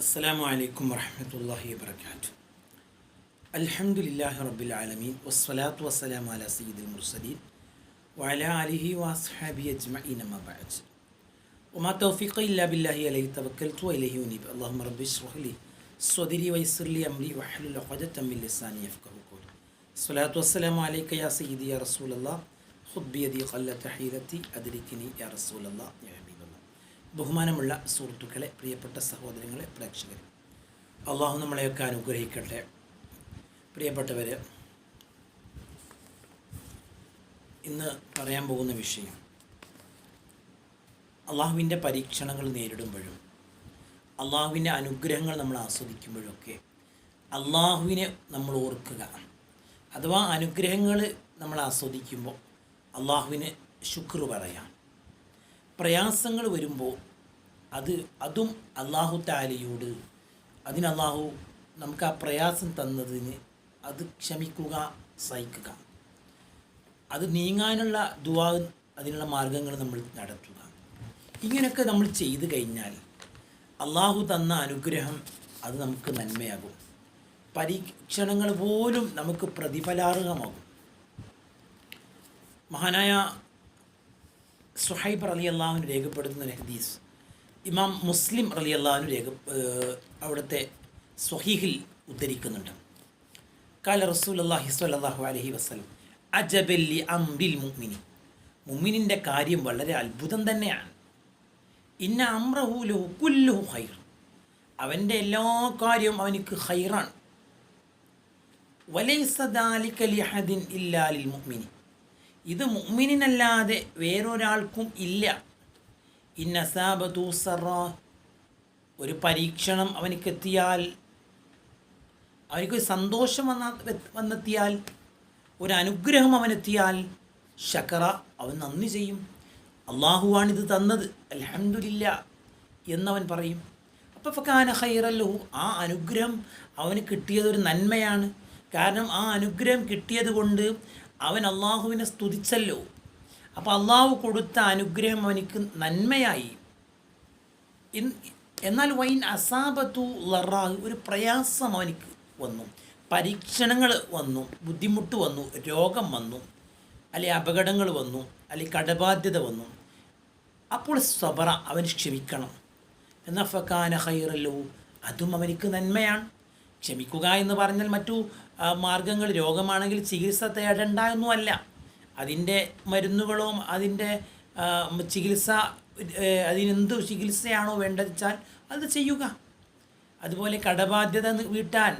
അസ്സലാമു അലൈക്കും വറഹമത്തല്ലാഹി വബർക്കാത്തു അൽഹംദുലില്ലാഹി റബ്ബിൽ ആലമീൻ വസ്സലാത്തു വസ്സലാമു അലാ സയ്യിദുൽ മുർസലീൻ വഅലാ ആലിഹി വഅസ്ഹാബി അജ്മഈൻ അമ്മാ ബഅദ് وما توفيق إلا بالله عليه توكلت وإليه أنيب اللهم رب اشرح لي صدري ويسر لي أمري واحلل عقدة من لساني يفقهوا قولي الصلاة والسلام عليك يا سيدي يا رسول الله خذ بيدي قلة حيرتي أدركني يا رسول الله يا حبيب الله ബഹുമാനമുള്ള സുഹൃത്തുക്കളെ പ്രിയപ്പെട്ട സഹോദരങ്ങളെ പ്രേക്ഷകരെ. അള്ളാഹു നമ്മളെയൊക്കെ അനുഗ്രഹിക്കട്ടെ. പ്രിയപ്പെട്ടവർ ഇന്ന് പറയാൻ പോകുന്ന വിഷയം അള്ളാഹുവിന്റെ പരീക്ഷണങ്ങൾ നേരിടുമ്പോഴും അള്ളാഹുവിന്റെ അനുഗ്രഹങ്ങൾ നമ്മൾ ആസ്വദിക്കുമ്പോഴൊക്കെ അള്ളാഹുവിനെ നമ്മൾ ഓർക്കുക. അഥവാ അനുഗ്രഹങ്ങൾ നമ്മൾ ആസ്വദിക്കുമ്പോൾ അള്ളാഹുവിന് ശുക്ർ പറയാം. പ്രയാസങ്ങൾ വരുമ്പോൾ അത് അതും അള്ളാഹു താലയോട് അതിന് അള്ളാഹു നമുക്ക് ആ പ്രയാസം തന്നതിന് അത് ക്ഷമിക്കുക സഹിക്കുക. അത് നീങ്ങാനുള്ള ദുവാ അതിനുള്ള മാർഗങ്ങൾ നമ്മൾ നടത്തുക. ഇങ്ങനെയൊക്കെ നമ്മൾ ചെയ്തു കഴിഞ്ഞാൽ അള്ളാഹു തന്ന അനുഗ്രഹം അത് നമുക്ക് നന്മയാകും. പരീക്ഷണങ്ങൾ പോലും നമുക്ക് പ്രതിഫലാർഹമാകും. മഹാനായ സുഹൈബ് അലി അള്ളാഹുവിന് രേഖപ്പെടുത്തുന്ന ഒരു ഹദീസ്. ഇമാം മുസ്ലിം അലി അള്ളാഹുവിന് രേഖ അവിടുത്തെ സ്വഹീഹിൽ ഉദ്ധരിക്കുന്നുണ്ട്. കാല റസൂൽ അള്ളാഹി സ്വല്ലാഹു അലഹി വസ്ലം അജബല്ലി അംബിൽ മുഹ്മിനി മുമ്മിനിന്റെ കാര്യം വളരെ അത്ഭുതം തന്നെയാണ്. ഇന്ന അമ്രഹുലു കുല്ലുഹു ഹൈർ അവന്റെ എല്ലാ കാര്യവും അവനിക്ക് ഹൈറാണ് വലൈസദാലിക്കലിഹദിൻ ഇല്ലാലിൽ മുഅ്മിനി ഇത് മുഅ്മിനിനല്ലാതെ വേറൊരാൾക്കും ഇല്ല. ഇന്നസാബദൂസറ ഒരു പരീക്ഷണം അവനിക്കെത്തിയാൽ അവനിക്ക് സന്തോഷം വന്ന വന്നെത്തിയാൽ ഒരു അനുഗ്രഹം അവനെത്തിയാൽ ശക്കറ അവൻ നന്ദി ചെയ്യും. അള്ളാഹുവാണിത് തന്നത്. അലഹമില്ല എന്നവൻ പറയും. അപ്പോൾ ഫക്കാന ഹൈറല്ലു ആ അനുഗ്രഹം അവന് കിട്ടിയത് ഒരു നന്മയാണ്. കാരണം ആ അനുഗ്രഹം കിട്ടിയത് കൊണ്ട് അവൻ അള്ളാഹുവിനെ സ്തുതിച്ചല്ലോ. അപ്പോൾ അള്ളാഹു കൊടുത്ത അനുഗ്രഹം അവനിക്ക് നന്മയായി. എന്നാൽ വൈൻ അസാബത്തു ലറാഹ് ഒരു പ്രയാസം അവനിക്ക് വന്നു. പരീക്ഷണങ്ങൾ വന്നു ബുദ്ധിമുട്ട് വന്നു രോഗം വന്നു അല്ലെ അപകടങ്ങൾ വന്നു അല്ലെ കടബാധ്യത വന്നു. അപ്പോൾ സബറ അവന് ക്ഷമിക്കണം. എന്നാൽ ഫക്കാന ഹൈറല്ലോ അതും അവനിക്ക് നന്മയാണ്. ക്ഷമിക്കുക എന്ന് പറഞ്ഞാൽ മറ്റു മാർഗങ്ങൾ രോഗമാണെങ്കിൽ ചികിത്സ തേടേണ്ട ഒന്നുമല്ല അതിന്റെ മരുന്നുകളോ അതിന്റെ ചികിത്സ അതിനെന്ത് ചികിത്സയാണോ വേണ്ടത് വെച്ചാൽ അത് ചെയ്യുക. അതുപോലെ കടബാധ്യത വീട്ടാൻ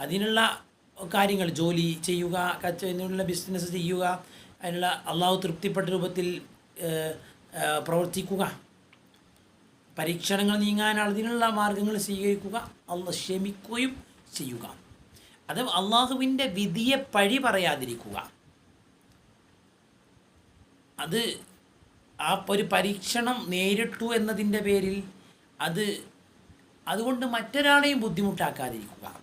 അതിനുള്ള കാര്യങ്ങൾ ജോലി ചെയ്യുക കച്ചവടത്തിനുള്ള ബിസിനസ് ചെയ്യുക അതിനുള്ള അള്ളാഹു തൃപ്തിപ്പെട്ട രൂപത്തിൽ പ്രവർത്തിക്കുക. പരീക്ഷണങ്ങൾ നീങ്ങാൻ അതിനുള്ള മാർഗങ്ങൾ സ്വീകരിക്കുക. അള്ള ക്ഷമിക്കുകയും ചെയ്യുക. അത് അള്ളാഹുവിന്റെ വിധിയെ പഴി പറയാതിരിക്കുക. അത് ആ ഒരു പരീക്ഷണം നേരിട്ടു എന്നതിന്റെ പേരിൽ അത് അതുകൊണ്ട് മറ്റൊരാളെയും ബുദ്ധിമുട്ടാക്കാതിരിക്കുക.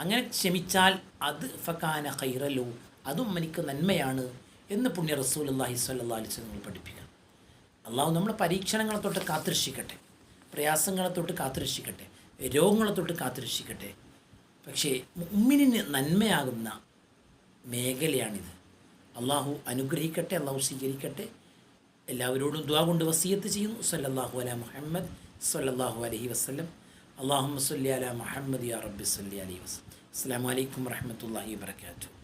അങ്ങനെ ക്ഷമിച്ചാൽ അത് ഫക്കാന ഹൈറലോ അതും എനിക്ക് നന്മയാണ് എന്ന് പുണ്യ റസൂൽ അള്ളാഹി സ്വല്ലാ അലിസ്ലങ്ങൾ പഠിപ്പിക്കുക അള്ളാഹു നമ്മളെ പരീക്ഷണങ്ങളെ തൊട്ട് കാത്തുരക്ഷിക്കട്ടെ പ്രയാസങ്ങളെ തൊട്ട് കാത്തുരക്ഷിക്കട്ടെ. രോഗങ്ങളെ തൊട്ട് കാത്തുരക്ഷിക്കട്ടെ. പക്ഷേ ഉമ്മിനിന് നന്മയാകുന്ന മേഖലയാണിത്. അള്ളാഹു അനുഗ്രഹിക്കട്ടെ അള്ളാഹു സ്വീകരിക്കട്ടെ. എല്ലാവരോടും ദ്വാ കൊണ്ട് വസീയത്ത് ചെയ്യുന്നു. സല്ലല്ലാഹു അല മുഹമ്മദ് സല്ലല്ലാഹു അലഹി വസ്ലം അള്ളാഹു സല്ലി അല മുഹമ്മദ് യാ റബ്ബി സല്ലി അലൈഹി വസ്ലം അസ്സാം വലൈക്കും വറഹമത്തല്ലാഹി വാത്തു